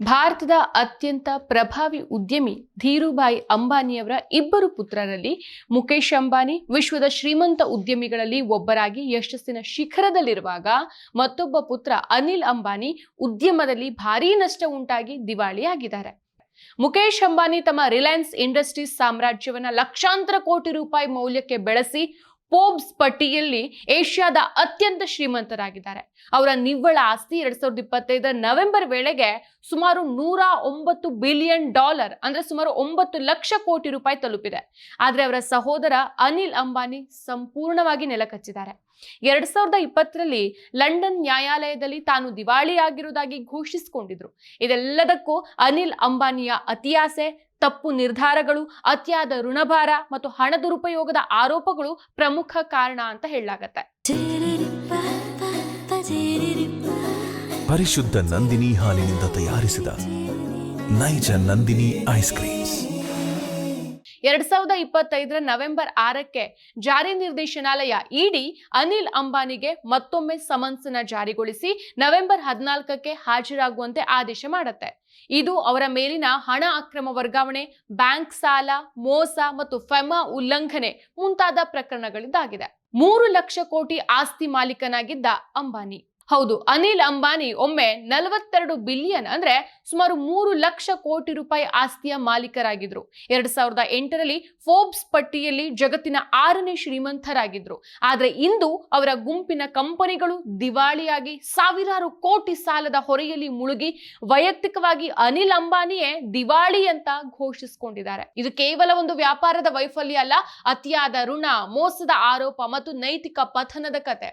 ಭಾರತದ ಅತ್ಯಂತ ಪ್ರಭಾವಿ ಉದ್ಯಮಿ ಧೀರುಭಾಯಿ ಅಂಬಾನಿಯವರ ಇಬ್ಬರು ಪುತ್ರರಲ್ಲಿ ಮುಖೇಶ್ ಅಂಬಾನಿ ವಿಶ್ವದ ಶ್ರೀಮಂತ ಉದ್ಯಮಿಗಳಲ್ಲಿ ಒಬ್ಬರಾಗಿ ಯಶಸ್ಸಿನ ಶಿಖರದಲ್ಲಿರುವಾಗ ಮತ್ತೊಬ್ಬ ಪುತ್ರ ಅನಿಲ್ ಅಂಬಾನಿ ಉದ್ಯಮದಲ್ಲಿ ಭಾರೀ ನಷ್ಟ ಉಂಟಾಗಿ ದಿವಾಳಿಯಾಗಿದ್ದಾರೆ. ಮುಖೇಶ್ ಅಂಬಾನಿ ತಮ್ಮ ರಿಲಯನ್ಸ್ ಇಂಡಸ್ಟ್ರೀಸ್ ಸಾಮ್ರಾಜ್ಯವನ್ನ ಲಕ್ಷಾಂತರ ಕೋಟಿ ರೂಪಾಯಿ ಮೌಲ್ಯಕ್ಕೆ ಬೆಳೆಸಿ ಫೋರ್ಬ್ಸ್ ಪಟ್ಟಿಯಲ್ಲಿ ಏಷ್ಯಾದ ಅತ್ಯಂತ ಶ್ರೀಮಂತರಾಗಿದ್ದಾರೆ. ಅವರ ನಿವ್ವಳ ಆಸ್ತಿ ಎರಡ್ ಸಾವಿರದ ಇಪ್ಪತ್ತೈದರ ನವೆಂಬರ್ ವೇಳೆಗೆ ಸುಮಾರು ನೂರ ಒಂಬತ್ತು ಬಿಲಿಯನ್ ಡಾಲರ್, ಅಂದ್ರೆ ಸುಮಾರು ಒಂಬತ್ತು ಲಕ್ಷ ಕೋಟಿ ರೂಪಾಯಿ ತಲುಪಿದೆ. ಆದ್ರೆ ಅವರ ಸಹೋದರ ಅನಿಲ್ ಅಂಬಾನಿ ಸಂಪೂರ್ಣವಾಗಿ ನೆಲಕಚ್ಚಿದ್ದಾರೆ ಎರಡ್ ಸಾವಿರದ ಇಪ್ಪತ್ತರಲ್ಲಿ ಲಂಡನ್ ನ್ಯಾಯಾಲಯದಲ್ಲಿ ತಾನು ದಿವಾಳಿಯಾಗಿರುವುದಾಗಿ ಘೋಷಿಸಿಕೊಂಡಿದ್ರು. ಇದೆಲ್ಲದಕ್ಕೂ ಅನಿಲ್ ಅಂಬಾನಿಯ ಅತಿಯಾಸೆ ತಪ್ಪು ನಿರ್ಧಾರಗಳು, ಅತಿಯಾದ ಋಣಭಾರ ಮತ್ತು ಹಣ ದುರುಪಯೋಗದ ಆರೋಪಗಳು ಪ್ರಮುಖ ಕಾರಣ ಅಂತ ಹೇಳಲಾಗತ್ತೆ. ಪರಿಶುದ್ಧ ನಂದಿನಿ ಹಾಲಿನಿಂದ ತಯಾರಿಸಿದ ನೈಜ ನಂದಿನಿ ಐಸ್ ಕ್ರೀಮ್ಸ್. ಎರಡ್ ಸಾವಿರದ ಇಪ್ಪತ್ತೈದರ ನವೆಂಬರ್ ಆರಕ್ಕೆ ಜಾರಿ ನಿರ್ದೇಶನಾಲಯ ಇಡಿ ಅನಿಲ್ ಅಂಬಾನಿಗೆ ಮತ್ತೊಮ್ಮೆ ಸಮನ್ಸ್ನ ಜಾರಿಗೊಳಿಸಿ ನವೆಂಬರ್ ಹದಿನಾಲ್ಕಕ್ಕೆ ಹಾಜರಾಗುವಂತೆ ಆದೇಶ ಮಾಡುತ್ತೆ. ಇದು ಅವರ ಮೇಲಿನ ಹಣ ಅಕ್ರಮ ವರ್ಗಾವಣೆ, ಬ್ಯಾಂಕ್ ಸಾಲ, ಮೋಸ ಮತ್ತು ಫೆಮಾ ಉಲ್ಲಂಘನೆ ಮುಂತಾದ ಪ್ರಕರಣಗಳಿದ್ದಾಗಿದೆ ಮೂರು ಲಕ್ಷ ಕೋಟಿ ಆಸ್ತಿ ಮಾಲೀಕನಾಗಿದ್ದ ಅಂಬಾನಿ. ಹೌದು, ಅನಿಲ್ ಅಂಬಾನಿ ಒಮ್ಮೆ ನಲವತ್ತೆರಡು ಬಿಲಿಯನ್ ಅಂದ್ರೆ ಸುಮಾರು ಮೂರು ಲಕ್ಷ ಕೋಟಿ ರೂಪಾಯಿ ಆಸ್ತಿಯ ಮಾಲೀಕರಾಗಿದ್ರು. ಎರಡ್ ಸಾವಿರದ ಎಂಟರಲ್ಲಿ ಫೋರ್ಬ್ಸ್ ಪಟ್ಟಿಯಲ್ಲಿ ಜಗತ್ತಿನ ಆರನೇ ಶ್ರೀಮಂತರಾಗಿದ್ರು. ಆದ್ರೆ ಇಂದು ಅವರ ಗುಂಪಿನ ಕಂಪನಿಗಳು ದಿವಾಳಿಯಾಗಿ ಸಾವಿರಾರು ಕೋಟಿ ಸಾಲದ ಹೊರೆಯಲ್ಲಿ ಮುಳುಗಿ ವೈಯಕ್ತಿಕವಾಗಿ ಅನಿಲ್ ಅಂಬಾನಿಯೇ ದಿವಾಳಿ ಅಂತ ಘೋಷಿಸಿಕೊಂಡಿದ್ದಾರೆ. ಇದು ಕೇವಲ ಒಂದು ವ್ಯಾಪಾರದ ವೈಫಲ್ಯ ಅಲ್ಲ, ಅತಿಯಾದ ಋಣ, ಮೋಸದ ಆರೋಪ ಮತ್ತು ನೈತಿಕ ಪಥನದ ಕತೆ.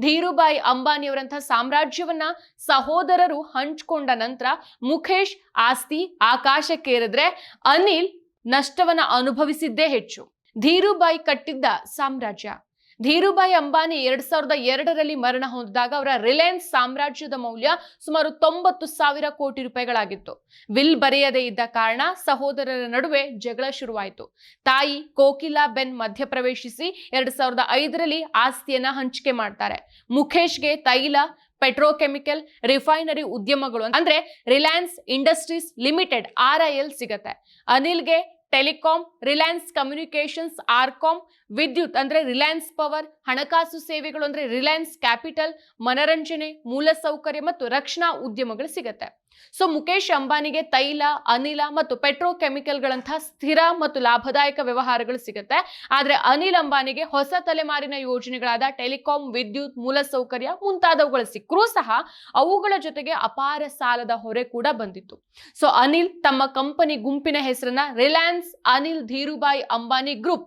ಧೀರುಭಾಯಿ ಅಂಬಾನಿಯವರಂತಹ ಸಾಮ್ರಾಜ್ಯವನ್ನ ಸಹೋದರರು ಹಂಚ್ಕೊಂಡ ನಂತರ ಮುಖೇಶ್ ಆಸ್ತಿ ಆಕಾಶಕ್ಕೇರಿದ್ರೆ ಅನಿಲ್ ನಷ್ಟವನ್ನ ಅನುಭವಿಸಿದ್ದೇ ಹೆಚ್ಚು. ಧೀರುಬಾಯಿ ಕಟ್ಟಿದ್ದ ಸಾಮ್ರಾಜ್ಯ. ಧೀರುಭಾಯಿ ಅಂಬಾನಿ ಎರಡ್ ಸಾವಿರದ ಎರಡರಲ್ಲಿ ಮರಣ ಹೊಂದಿದಾಗ ಅವರ ರಿಲಯನ್ಸ್ ಸಾಮ್ರಾಜ್ಯದ ಮೌಲ್ಯ ಸುಮಾರು ತೊಂಬತ್ತು ಸಾವಿರ ಕೋಟಿ ರೂಪಾಯಿಗಳಾಗಿತ್ತು. ವಿಲ್ ಬರೆಯದೇ ಇದ್ದ ಕಾರಣ ಸಹೋದರರ ನಡುವೆ ಜಗಳ ಶುರುವಾಯಿತು. ತಾಯಿ ಕೋಕಿಲಾ ಬೆನ್ ಮಧ್ಯಪ್ರವೇಶಿಸಿ ಎರಡ್ ಸಾವಿರದ ಐದರಲ್ಲಿ ಆಸ್ತಿಯನ್ನ ಹಂಚಿಕೆ ಮಾಡ್ತಾರೆ. ಮುಖೇಶ್ಗೆ ತೈಲ, ಪೆಟ್ರೋಕೆಮಿಕಲ್, ರಿಫೈನರಿ ಉದ್ಯಮಗಳು ಅಂದ್ರೆ Reliance Industries Limited R I L ಸಿಗತ್ತೆ. ಅನಿಲ್ಗೆ ಟೆಲಿಕಾಂ, ರಿಲಯನ್ಸ್ ಕಮ್ಯುನಿಕೇಶನ್ಸ್ ಆರ್ಕಾಮ್ ವಿದ್ಯುತ್ ಅಂದ್ರೆ ರಿಲಯನ್ಸ್ ಪವರ್, ಹಣಕಾಸು ಸೇವೆಗಳು ಅಂದ್ರೆ ರಿಲಯನ್ಸ್ ಕ್ಯಾಪಿಟಲ್, ಮನರಂಜನೆ, ಮೂಲಸೌಕರ್ಯ ಮತ್ತು ರಕ್ಷಣಾ ಉದ್ಯಮಗಳು ಸಿಗತ್ತೆ. ಸೊ ಮುಖೇಶ್ ಅಂಬಾನಿಗೆ ತೈಲ, ಅನಿಲ ಮತ್ತು ಪೆಟ್ರೋಕೆಮಿಕಲ್ಗಳಂತಹ ಸ್ಥಿರ ಮತ್ತು ಲಾಭದಾಯಕ ವ್ಯವಹಾರಗಳು ಸಿಗುತ್ತೆ. ಆದ್ರೆ ಅನಿಲ್ ಅಂಬಾನಿಗೆ ಹೊಸ ತಲೆಮಾರಿನ ಯೋಜನೆಗಳಾದ ಟೆಲಿಕಾಂ, ವಿದ್ಯುತ್, ಮೂಲಸೌಕರ್ಯ ಮುಂತಾದವುಗಳು ಸಿಕ್ಕರೂ ಸಹ ಅವುಗಳ ಜೊತೆಗೆ ಅಪಾರ ಸಾಲದ ಹೊರೆ ಕೂಡ ಬಂದಿತ್ತು. ಸೊ ಅನಿಲ್ ತಮ್ಮ ಕಂಪನಿ ಗುಂಪಿನ ಹೆಸರನ್ನ Reliance Anil Dhirubhai Ambani group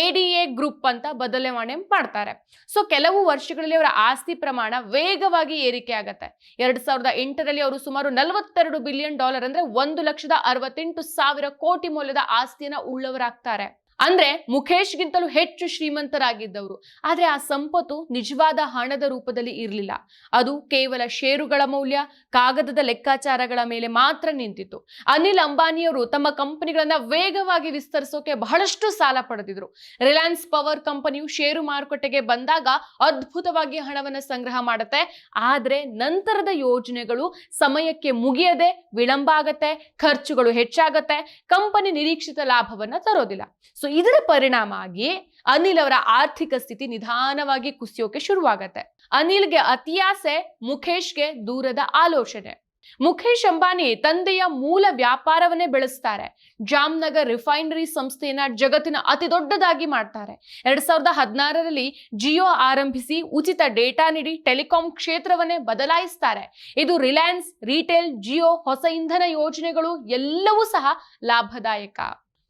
ADA group ಅಂತ ಬದಲಾವಣೆ ಮಾಡ್ತಾರೆ. ಸೊ ಕೆಲವು ವರ್ಷಗಳಲ್ಲಿ ಅವರ ಆಸ್ತಿ ಪ್ರಮಾಣ ವೇಗವಾಗಿ ಏರಿಕೆ ಆಗುತ್ತೆ. ಎರಡ್ ಸಾವಿರದ ಎಂಟರಲ್ಲಿ ಅವರು ಸುಮಾರು ನಲವತ್ತೆರಡು ಬಿಲಿಯನ್ ಡಾಲರ್ ಅಂದ್ರೆ ಒಂದು ಲಕ್ಷದ ಅರವತ್ತೆಂಟು ಸಾವಿರ ಕೋಟಿ ಮೌಲ್ಯದ ಆಸ್ತಿಯನ್ನ ಉಳ್ಳವರಾಗ್ತಾರೆ. ಅಂದ್ರೆ ಮುಖೇಶ್ಗಿಂತಲೂ ಹೆಚ್ಚು ಶ್ರೀಮಂತರಾಗಿದ್ದವರು. ಆದ್ರೆ ಆ ಸಂಪತ್ತು ನಿಜವಾದ ಹಣದ ರೂಪದಲ್ಲಿ ಇರಲಿಲ್ಲ. ಅದು ಕೇವಲ ಷೇರುಗಳ ಮೌಲ್ಯ, ಕಾಗದದ ಲೆಕ್ಕಾಚಾರಗಳ ಮೇಲೆ ಮಾತ್ರ ನಿಂತಿತ್ತು. ಅನಿಲ್ ಅಂಬಾನಿಯವರು ತಮ್ಮ ಕಂಪನಿಗಳನ್ನ ವೇಗವಾಗಿ ವಿಸ್ತರಿಸೋಕೆ ಬಹಳಷ್ಟು ಸಾಲ ಪಡೆದಿದ್ರು. ರಿಲಯನ್ಸ್ ಪವರ್ ಕಂಪನಿಯು ಷೇರು ಮಾರುಕಟ್ಟೆಗೆ ಬಂದಾಗ ಅದ್ಭುತವಾಗಿ ಹಣವನ್ನು ಸಂಗ್ರಹ ಮಾಡುತ್ತೆ. ಆದ್ರೆ ನಂತರದ ಯೋಜನೆಗಳು ಸಮಯಕ್ಕೆ ಮುಗಿಯದೆ ವಿಳಂಬ ಆಗತ್ತೆ, ಖರ್ಚುಗಳು ಹೆಚ್ಚಾಗತ್ತೆ, ಕಂಪನಿ ನಿರೀಕ್ಷಿತ ಲಾಭವನ್ನ ತರೋದಿಲ್ಲ. ಸೊ ಇದರ ಪರಿಣಾಮ ಆಗಿ ಅನಿಲ್ ಅವರ ಆರ್ಥಿಕ ಸ್ಥಿತಿ ನಿಧಾನವಾಗಿ ಕುಸಿಯೋಕೆ ಶುರುವಾಗತ್ತೆ. ಅನಿಲ್ಗೆ ಅತಿಯಾಸೆ ಮುಖೇಶ್ಗೆ ದೂರದ ಆಲೋಚನೆ. ಮುಖೇಶ್ ಅಂಬಾನಿ ತಂದೆಯ ಮೂಲ ವ್ಯಾಪಾರವನ್ನೇ ಬೆಳೆಸ್ತಾರೆ. ಜಾಮ್ನಗರ್ ರಿಫೈನರಿ ಸಂಸ್ಥೆಯನ್ನ ಜಗತ್ತಿನ ಅತಿ ದೊಡ್ಡದಾಗಿ ಮಾಡ್ತಾರೆ. ಎರಡ್ ಸಾವಿರದ ಹದಿನಾರರಲ್ಲಿ ಜಿಯೋ ಆರಂಭಿಸಿ ಉಚಿತ ಡೇಟಾ ನೀಡಿ ಟೆಲಿಕಾಂ ಕ್ಷೇತ್ರವನ್ನೇ ಬದಲಾಯಿಸ್ತಾರೆ. ಇದು ರಿಲಯನ್ಸ್, ರಿಟೇಲ್, ಜಿಯೋ, ಹೊಸ ಇಂಧನ ಯೋಜನೆಗಳು ಎಲ್ಲವೂ ಸಹ ಲಾಭದಾಯಕ.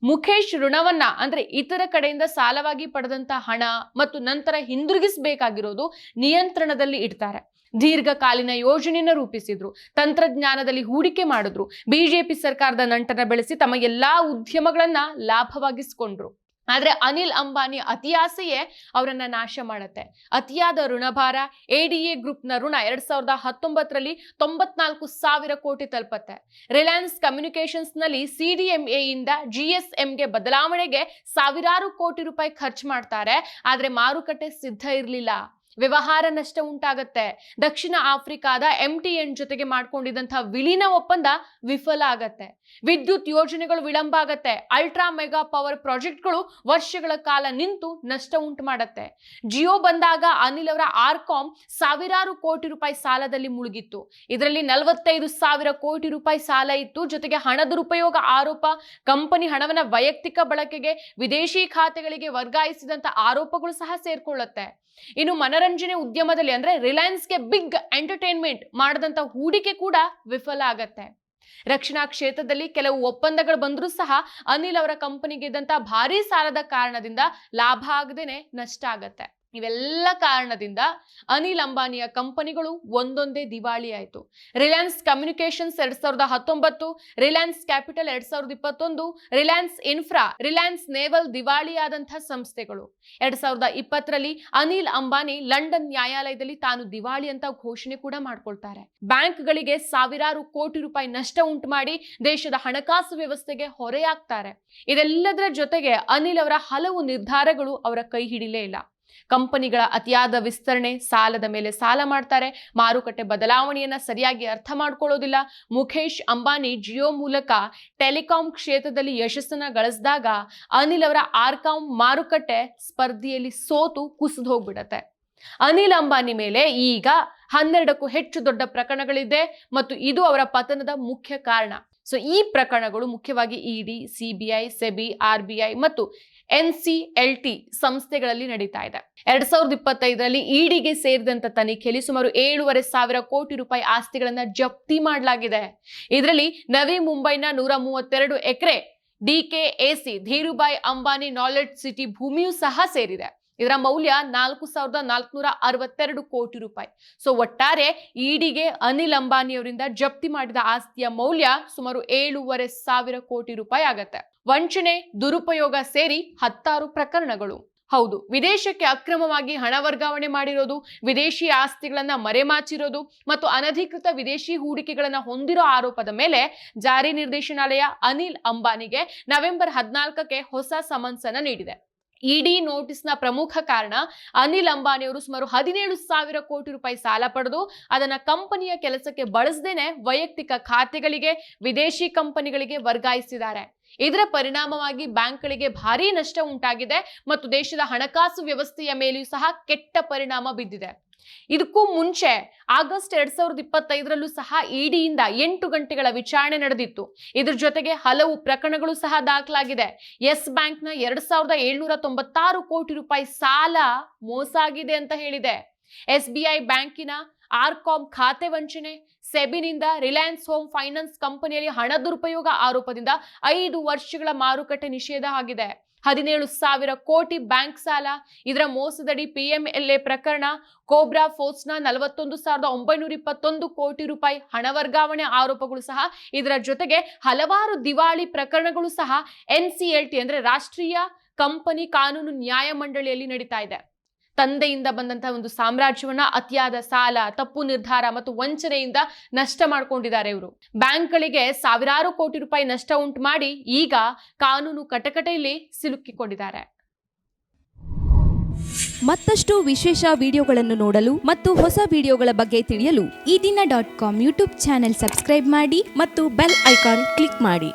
ಮುಖೇಶ್ ಋಣವನ್ನ ಅಂದ್ರೆ ಇತರ ಕಡೆಯಿಂದ ಸಾಲವಾಗಿ ಪಡೆದಂತ ಹಣ ಮತ್ತು ನಂತರ ಹಿಂದಿರುಗಿಸಬೇಕಾಗಿರೋದು ನಿಯಂತ್ರಣದಲ್ಲಿ ಇಡ್ತಾರೆ. ದೀರ್ಘಕಾಲೀನ ಯೋಜನೆಯನ್ನ ರೂಪಿಸಿದ್ರು, ತಂತ್ರಜ್ಞಾನದಲ್ಲಿ ಹೂಡಿಕೆ ಮಾಡಿದ್ರು, ಬಿಜೆಪಿ ಸರ್ಕಾರದ ನಂಟನ ಬೆಳೆಸಿ ತಮ್ಮ ಎಲ್ಲಾ ಉದ್ಯಮಗಳನ್ನ ಲಾಭವಾಗಿಸ್ಕೊಂಡ್ರು. ಆದ್ರೆ ಅನಿಲ್ ಅಂಬಾನಿ ಅತಿಯಾಸೆಯೇ ಅವರನ್ನ ನಾಶ ಮಾಡುತ್ತೆ. ಅತಿಯಾದ ಋಣಭಾರ ಎ ಡಿ ಎ ಗ್ರೂಪ್ನ ಋಣ ಎರಡ್ ಸಾವಿರದ ಹತ್ತೊಂಬತ್ತರಲ್ಲಿ ತೊಂಬತ್ನಾಲ್ಕು ಸಾವಿರ ಕೋಟಿ ತಲುಪತ್ತೆ. ರಿಲಯನ್ಸ್ ಕಮ್ಯುನಿಕೇಶನ್ಸ್ನಲ್ಲಿ ಸಿಡಿಎಂಎ ಇಂದ ಜಿಎಸ್ಎಂಗೆ ಬದಲಾವಣೆಗೆ ಸಾವಿರಾರು ಕೋಟಿ ರೂಪಾಯಿ ಖರ್ಚು ಮಾಡ್ತಾರೆ. ಆದ್ರೆ ಮಾರುಕಟ್ಟೆ ಸಿದ್ಧ ಇರಲಿಲ್ಲ. ವ್ಯವಹಾರ ನಷ್ಟ ಉಂಟಾಗತ್ತೆ. ದಕ್ಷಿಣ ಆಫ್ರಿಕಾದ ಎಂಟಿಎನ್ ಜೊತೆಗೆ ಮಾಡ್ಕೊಂಡಿದ್ದಂತಹ ವಿಲೀನ ಒಪ್ಪಂದ ವಿಫಲ ಆಗತ್ತೆ. ವಿದ್ಯುತ್ ಯೋಜನೆಗಳು ವಿಳಂಬ ಆಗತ್ತೆ. ಅಲ್ಟ್ರಾ ಮೆಗಾ ಪವರ್ ಪ್ರಾಜೆಕ್ಟ್ಗಳು ವರ್ಷಗಳ ಕಾಲ ನಿಂತು ನಷ್ಟ ಉಂಟು ಮಾಡತ್ತೆ. ಜಿಯೋ ಬಂದಾಗ ಅನಿಲ್ ಅವರ ಆರ್ಕಾಮ್ ಸಾವಿರಾರು ಕೋಟಿ ರೂಪಾಯಿ ಸಾಲದಲ್ಲಿ ಮುಳುಗಿತ್ತು. ಇದರಲ್ಲಿ ನಲವತ್ತೈದು ಸಾವಿರ ಕೋಟಿ ರೂಪಾಯಿ ಸಾಲ ಇತ್ತು. ಜೊತೆಗೆ ಹಣ ದುರುಪಯೋಗ ಆರೋಪ, ಕಂಪನಿ ಹಣವನ್ನ ವೈಯಕ್ತಿಕ ಬಳಕೆಗೆ, ವಿದೇಶಿ ಖಾತೆಗಳಿಗೆ ವರ್ಗಾಯಿಸಿದಂತ ಆರೋಪಗಳು ಸಹ ಸೇರ್ಕೊಳ್ಳುತ್ತೆ. ಇನ್ನು ಮನರಂಜನೆ ಉದ್ಯಮದಲ್ಲಿ ಅಂದ್ರೆ ರಿಲಯನ್ಸ್ಗೆ ಬಿಗ್ ಎಂಟರ್ಟೈನ್ಮೆಂಟ್ ಮಾಡದಂತ ಹೂಡಿಕೆ ಕೂಡ ವಿಫಲ ಆಗತ್ತೆ. ರಕ್ಷಣಾ ಕ್ಷೇತ್ರದಲ್ಲಿ ಕೆಲವು ಒಪ್ಪಂದಗಳು ಬಂದರೂ ಸಹ ಅನಿಲ್ ಅವರ ಕಂಪನಿಗೆ ಇದ್ದಂತ ಭಾರಿ ಸಾಲದ ಕಾರಣದಿಂದ ಲಾಭ ಆಗದೇನೆ ನಷ್ಟ ಆಗತ್ತೆ. ಇವೆಲ್ಲ ಕಾರಣದಿಂದ ಅನಿಲ್ ಅಂಬಾನಿಯ ಕಂಪನಿಗಳು ಒಂದೊಂದೇ ದಿವಾಳಿ ಆಯಿತು. ರಿಲಯನ್ಸ್ ಕಮ್ಯುನಿಕೇಶನ್ಸ್ ಎರಡ್ ಸಾವಿರದ ಹತ್ತೊಂಬತ್ತು, ರಿಲಯನ್ಸ್ ಕ್ಯಾಪಿಟಲ್ ಎರಡ್ ಸಾವಿರದ ಇಪ್ಪತ್ತೊಂದು, ರಿಲಯನ್ಸ್ ಇನ್ಫ್ರಾ, ರಿಲಯನ್ಸ್ ನೇವಲ್ ದಿವಾಳಿಯಾದಂತಹ ಸಂಸ್ಥೆಗಳು. ಎರಡ್ ಸಾವಿರದ ಇಪ್ಪತ್ತರಲ್ಲಿ ಅನಿಲ್ ಅಂಬಾನಿ ಲಂಡನ್ ನ್ಯಾಯಾಲಯದಲ್ಲಿ ತಾನು ದಿವಾಳಿ ಅಂತ ಘೋಷಣೆ ಕೂಡ ಮಾಡ್ಕೊಳ್ತಾರೆ. ಬ್ಯಾಂಕ್ಗಳಿಗೆ ಸಾವಿರಾರು ಕೋಟಿ ರೂಪಾಯಿ ನಷ್ಟ ಉಂಟು ಮಾಡಿ ದೇಶದ ಹಣಕಾಸು ವ್ಯವಸ್ಥೆಗೆ ಹೊರೆಯಾಗ್ತಾರೆ. ಇದೆಲ್ಲದರ ಜೊತೆಗೆ ಅನಿಲ್ ಅವರ ಹಲವು ನಿರ್ಧಾರಗಳು ಅವರ ಕೈ ಹಿಡಿಲೇ ಇಲ್ಲ. ಕಂಪನಿಗಳ ಅತಿಯಾದ ವಿಸ್ತರಣೆ ಸಾಲದ ಮೇಲೆ ಸಾಲ ಮಾಡ್ತಾರೆ. ಮಾರುಕಟ್ಟೆ ಬದಲಾವಣೆಯನ್ನ ಸರಿಯಾಗಿ ಅರ್ಥ ಮಾಡ್ಕೊಳ್ಳೋದಿಲ್ಲ. ಮುಖೇಶ್ ಅಂಬಾನಿ ಜಿಯೋ ಮೂಲಕ ಟೆಲಿಕಾಂ ಕ್ಷೇತ್ರದಲ್ಲಿ ಯಶಸ್ಸನ್ನ ಗಳಿಸಿದಾಗ ಅನಿಲ್ ಅವರ ಆರ್ಕಾಂ ಮಾರುಕಟ್ಟೆ ಸ್ಪರ್ಧೆಯಲ್ಲಿ ಸೋತು, ಕುಸಿದು ಹೋಗ್ಬಿಡತ್ತೆ. ಅನಿಲ್ ಅಂಬಾನಿ ಮೇಲೆ ಈಗ ಹನ್ನೆರಡಕ್ಕೂ ಹೆಚ್ಚು ದೊಡ್ಡ ಪ್ರಕರಣಗಳಿದೆ ಮತ್ತು ಇದು ಅವರ ಪತನದ ಮುಖ್ಯ ಕಾರಣ. ಸೊ, ಈ ಪ್ರಕರಣಗಳು ಮುಖ್ಯವಾಗಿ ED, CBI, SEBI R B I ಮತ್ತು ಎನ್ ಸಿ ಎಲ್ ಟಿ ಸಂಸ್ಥೆಗಳಲ್ಲಿ ನಡೀತಾ ಇದೆ. ಎರಡ್ ಸಾವಿರದ ಇಪ್ಪತ್ತೈದರಲ್ಲಿ ಇಡಿಗೆ ಸೇರಿದಂತ ತನಿಖೆಯಲ್ಲಿ ಸುಮಾರು ಏಳುವರೆ ಸಾವಿರ ಕೋಟಿ ರೂಪಾಯಿ ಆಸ್ತಿಗಳನ್ನ ಜಪ್ತಿ ಮಾಡಲಾಗಿದೆ. ಇದರಲ್ಲಿ ನವಿ ಮುಂಬೈನ ನೂರ ಮೂವತ್ತೆರಡು ಎಕರೆ DKAC Dhirubhai Ambani knowledge city ಭೂಮಿಯೂ ಸಹ ಸೇರಿದೆ. ಇದರ ಮೌಲ್ಯ ನಾಲ್ಕು ಸಾವಿರದ ನಾಲ್ಕುನೂರ ಅರವತ್ತೆರಡು ಕೋಟಿ ರೂಪಾಯಿ. ಸೊ ಒಟ್ಟಾರೆ ಇಡಿಗೆ ಅನಿಲ್ ಅಂಬಾನಿಯವರಿಂದ ಜಪ್ತಿ ಮಾಡಿದ ಆಸ್ತಿಯ ಮೌಲ್ಯ ಸುಮಾರು ಏಳೂವರೆ ಸಾವಿರ ಕೋಟಿ ರೂಪಾಯಿ ಆಗತ್ತೆ. ವಂಚನೆ, ದುರುಪಯೋಗ ಸೇರಿ ಹತ್ತಾರು ಪ್ರಕರಣಗಳು. ಹೌದು, ವಿದೇಶಕ್ಕೆ ಅಕ್ರಮವಾಗಿ ಹಣ ವರ್ಗಾವಣೆ ಮಾಡಿರೋದು, ವಿದೇಶಿ ಆಸ್ತಿಗಳನ್ನ ಮರೆಮಾಚಿರೋದು ಮತ್ತು ಅನಧಿಕೃತ ವಿದೇಶಿ ಹೂಡಿಕೆಗಳನ್ನ ಹೊಂದಿರೋ ಆರೋಪದ ಮೇಲೆ ಜಾರಿ ನಿರ್ದೇಶನಾಲಯ ಅನಿಲ್ ಅಂಬಾನಿಗೆ ನವೆಂಬರ್ ಹದಿನಾಲ್ಕಕ್ಕೆ ಹೊಸ ಸಮನ್ಸ್ ಅನ್ನ ನೀಡಿದೆ. ಇಡಿ ನೋಟಿಸ್ನ ಪ್ರಮುಖ ಕಾರಣ ಅನಿಲ್ ಅಂಬಾನಿಯವರು ಸುಮಾರು ಹದಿನೇಳು ಸಾವಿರ ಕೋಟಿ ರೂಪಾಯಿ ಸಾಲ ಪಡೆದು ಅದನ್ನ ಕಂಪನಿಯ ಕೆಲಸಕ್ಕೆ ಬಳಸದೇನೆ ವೈಯಕ್ತಿಕ ಖಾತೆಗಳಿಗೆ, ವಿದೇಶಿ ಕಂಪನಿಗಳಿಗೆ ವರ್ಗಾಯಿಸಿದ್ದಾರೆ. ಇದರ ಪರಿಣಾಮವಾಗಿ ಬ್ಯಾಂಕ್ಗಳಿಗೆ ಭಾರೀ ನಷ್ಟ ಉಂಟಾಗಿದೆ ಮತ್ತು ದೇಶದ ಹಣಕಾಸು ವ್ಯವಸ್ಥೆಯ ಮೇಲೆಯೂ ಸಹ ಕೆಟ್ಟ ಪರಿಣಾಮ ಬಿದ್ದಿದೆ. ಇದಕ್ಕೂ ಮುಂಚೆ ಆಗಸ್ಟ್ ಎರಡ್ ಸಾವಿರದ ಇಪ್ಪತ್ತೈದರಲ್ಲೂ ಸಹ ಇಡಿಯಿಂದ ಎಂಟು ಗಂಟೆಗಳ ವಿಚಾರಣೆ ನಡೆದಿತ್ತು. ಇದ್ರ ಜೊತೆಗೆ ಹಲವು ಪ್ರಕರಣಗಳು ಸಹ ದಾಖಲಾಗಿದೆ. ಎಸ್ ಬ್ಯಾಂಕ್ನ ಎರಡ್ ಸಾವಿರದ ಏಳ್ನೂರ ತೊಂಬತ್ತಾರು ಕೋಟಿ ರೂಪಾಯಿ ಸಾಲ ಮೋಸ ಆಗಿದೆ ಅಂತ ಹೇಳಿದೆ. ಎಸ್ ಬಿ ಐ ಬ್ಯಾಂಕಿನ ಆರ್ಕಾಮ್ ಖಾತೆ ವಂಚನೆ, ಸೆಬಿನಿಂದ ರಿಲಯನ್ಸ್ ಹೋಮ್ ಫೈನಾನ್ಸ್ ಕಂಪನಿಯಲ್ಲಿ ಹಣ ದುರುಪಯೋಗ ಆರೋಪದಿಂದ ಐದು ವರ್ಷಗಳ ಮಾರುಕಟ್ಟೆ ನಿಷೇಧ ಆಗಿದೆ. ಹದಿನೇಳು ಸಾವಿರ ಕೋಟಿ ಬ್ಯಾಂಕ್ ಸಾಲ. ಇದರ ಮೋಸದಡಿ ಪಿಎಂಎಲ್ಎ ಪ್ರಕರಣ ಕೋಬ್ರಾ ಫೋರ್ಸ್ನ ನಲವತ್ತೊಂದು ಸಾವಿರದ ಒಂಬೈನೂರ ಇಪ್ಪತ್ತೊಂದು ಕೋಟಿ ರೂಪಾಯಿ ಹಣ ವರ್ಗಾವಣೆ ಆರೋಪಗಳು ಸಹ. ಇದರ ಜೊತೆಗೆ ಹಲವಾರು ದಿವಾಳಿ ಪ್ರಕರಣಗಳು ಸಹ ಎನ್ ಸಿ ಅಂದ್ರೆ ರಾಷ್ಟ್ರೀಯ ಕಂಪನಿ ಕಾನೂನು ನ್ಯಾಯಮಂಡಳಿಯಲ್ಲಿ ನಡೀತಾ ಇದೆ. ತಂದೆಯಿಂದ ಬಂದಂತಹ ಒಂದು ಸಾಮ್ರಾಜ್ಯವನ್ನ, ಅತಿಯಾದ ಸಾಲ, ತಪ್ಪು ನಿರ್ಧಾರ ಮತ್ತು ವಂಚನೆಯಿಂದ ನಷ್ಟ ಮಾಡಿಕೊಂಡಿದ್ದಾರೆ ಇವರು. ಬ್ಯಾಂಕ್ಗಳಿಗೆ ಸಾವಿರಾರು ಕೋಟಿ ರೂಪಾಯಿ ನಷ್ಟ ಉಂಟು ಮಾಡಿ ಈಗ ಕಾನೂನು ಕಟಕಟೆಯಲ್ಲಿ ಸಿಲುಕಿಕೊಂಡಿದ್ದಾರೆ. ಮತ್ತಷ್ಟು ವಿಶೇಷ ವಿಡಿಯೋಗಳನ್ನು ನೋಡಲು ಮತ್ತು ಹೊಸ ವಿಡಿಯೋಗಳ ಬಗ್ಗೆ ತಿಳಿಯಲು ಈ ದಿನ dot com YouTube channel subscribe ಮಾಡಿ ಮತ್ತು ಬೆಲ್ ಐಕಾನ್ ಕ್ಲಿಕ್ ಮಾಡಿ.